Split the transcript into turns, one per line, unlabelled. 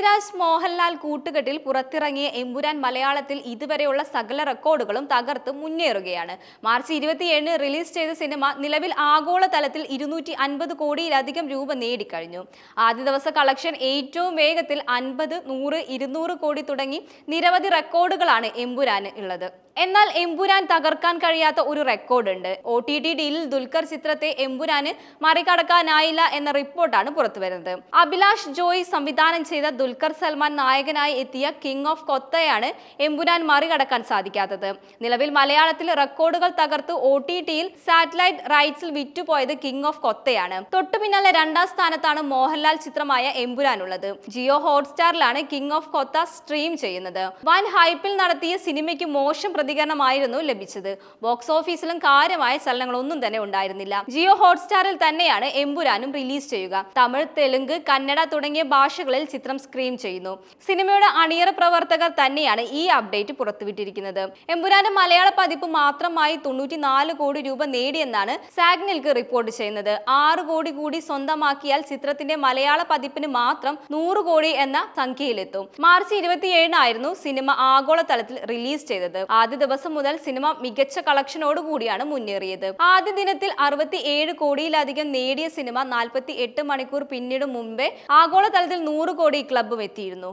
പൃഥ്വിരാജ് മോഹൻലാൽ കൂട്ടുകെട്ടിൽ പുറത്തിറങ്ങിയ എമ്പുരാൻ മലയാളത്തിൽ ഇതുവരെയുള്ള സകല റെക്കോർഡുകളും തകർത്ത് മുന്നേറുകയാണ്. മാർച്ച് ഇരുപത്തിയേഴിന് റിലീസ് ചെയ്ത സിനിമ നിലവിൽ ആഗോളതലത്തിൽ ഇരുന്നൂറ്റി അൻപത് കോടിയിലധികം രൂപ നേടിക്കഴിഞ്ഞു. ആദ്യ ദിവസ കളക്ഷൻ ഏറ്റവും വേഗത്തിൽ അൻപത് നൂറ് ഇരുന്നൂറ് കോടി തുടങ്ങി നിരവധി റെക്കോർഡുകളാണ് എമ്പുരാന് ഉള്ളത്. എന്നാൽ എമ്പുരാൻ തകർക്കാൻ കഴിയാത്ത ഒരു റെക്കോർഡുണ്ട്. ഒ ടി ടി ഡിയിൽ ദുൽഖർ ചിത്രത്തെ എമ്പുരാന് മറികടക്കാനായില്ല എന്ന റിപ്പോർട്ടാണ് പുറത്തുവരുന്നത്. അഭിലാഷ് ജോയ് സംവിധാനം ചെയ്ത ദുൽഖർ സൽമാൻ നായകനായി എത്തിയ കിങ് ഓഫ് കൊത്തയാണ് എമ്പുരാൻ മറികടക്കാൻ സാധിക്കാത്തത്. നിലവിൽ മലയാളത്തിൽ റെക്കോർഡുകൾ തകർത്ത് ഒ ടി ടിയിൽ സാറ്റലൈറ്റ് റൈറ്റ്സിൽ വിറ്റുപോയത് കിങ് ഓഫ് കൊത്തയാണ്. തൊട്ടു പിന്നാലെ രണ്ടാം സ്ഥാനത്താണ് മോഹൻലാൽ ചിത്രമായ എമ്പുരാൻ ഉള്ളത് ജിയോ ഹോട്ട്സ്റ്റാറിലാണ് കിങ് ഓഫ് കൊത്ത സ്ട്രീം ചെയ്യുന്നത്. വൻ ഹൈപ്പിൽ നടത്തിയ സിനിമയ്ക്ക് മോശം പ്രതികരണമായിരുന്നു ലഭിച്ചത്. ബോക്സ് ഓഫീസിലും കാര്യമായ ചലനങ്ങളൊന്നും തന്നെ ഉണ്ടായിരുന്നില്ല. ജിയോ ഹോട്ട്സ്റ്റാറിൽ തന്നെയാണ് എമ്പുരാനും റിലീസ് ചെയ്യുക. തമിഴ് തെലുങ്ക് കന്നഡ തുടങ്ങിയ ഭാഷകളിൽ ചിത്രം സ്ക്രീം ചെയ്യുന്നു. സിനിമയുടെ അണിയറ പ്രവർത്തകർ തന്നെയാണ് ഈ അപ്ഡേറ്റ് പുറത്തുവിട്ടിരിക്കുന്നത്. എമ്പുരാന്റെ മലയാള പതിപ്പ് മാത്രമായി തൊണ്ണൂറ്റിനാല് കോടി രൂപ നേടിയെന്നാണ് സാഗ്നിൽക്ക് റിപ്പോർട്ട് ചെയ്യുന്നത്. ആറ് കോടി കൂടി സ്വന്തമാക്കിയാൽ ചിത്രത്തിന്റെ മലയാള പതിപ്പിന് മാത്രം നൂറ് കോടി എന്ന സംഖ്യയിലെത്തും. മാർച്ച് ഇരുപത്തിയേഴിനായിരുന്നു സിനിമ ആഗോളതലത്തിൽ റിലീസ് ചെയ്തത്. ആദ്യ ദിവസം മുതൽ സിനിമ മികച്ച കളക്ഷനോട് കൂടിയാണ് മുന്നേറിയത്. ആദ്യ ദിനത്തിൽ അറുപത്തി ഏഴ് കോടിയിലധികം നേടിയ സിനിമ നാൽപ്പത്തി എട്ട് മണിക്കൂർ പിന്നീട് മുമ്പേ ആഗോളതലത്തിൽ നൂറ് കോടി ക്ലബും എത്തിയിരുന്നു.